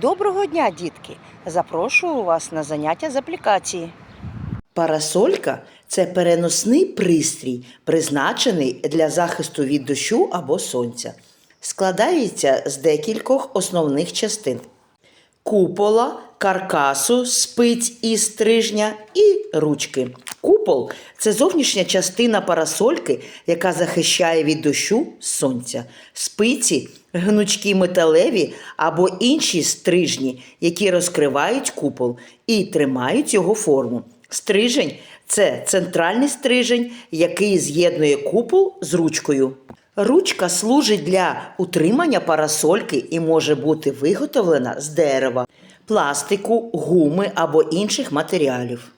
Доброго дня, дітки! Запрошую вас на заняття з аплікації. Парасолька це переносний пристрій, призначений для захисту від дощу або сонця. Складається з декількох основних частин: купола, каркасу, спиць і стрижня і ручки. Купол це зовнішня частина парасольки, яка захищає від дощу сонця. Спиці гнучкі металеві або інші стрижні, які розкривають купол і тримають його форму. Стрижень це центральний стрижень, який з'єднує купол з ручкою. Ручка служить для утримання парасольки і може бути виготовлена з дерева, пластику, гуми або інших матеріалів.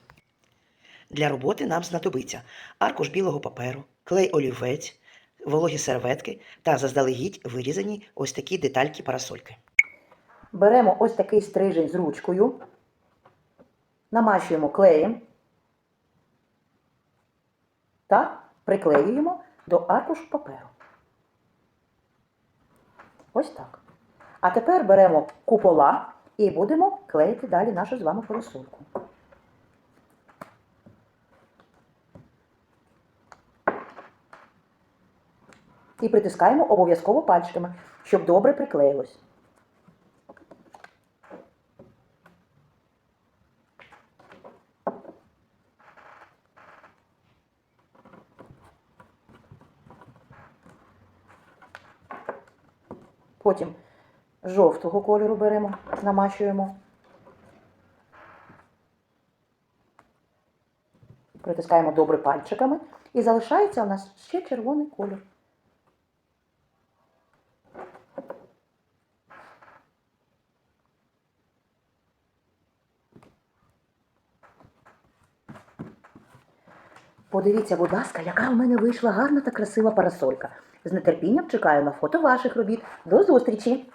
Для роботи нам знадобиться аркуш білого паперу, клей олівець, вологі серветки та заздалегідь вирізані ось такі детальки парасольки. Беремо ось такий стрижень з ручкою, намащуємо клеєм та приклеюємо до аркушу паперу. Ось так. А тепер беремо купола і будемо клеїти далі нашу з вами порисунку. І притискаємо обов'язково пальчиками, щоб добре приклеїлось. Потім жовтого кольору беремо, намащуємо. Притискаємо добре пальчиками і залишається у нас ще червоний колір. Подивіться, будь ласка, яка у мене вийшла гарна та красива парасолька. З нетерпінням чекаю на фото ваших робіт. До зустрічі!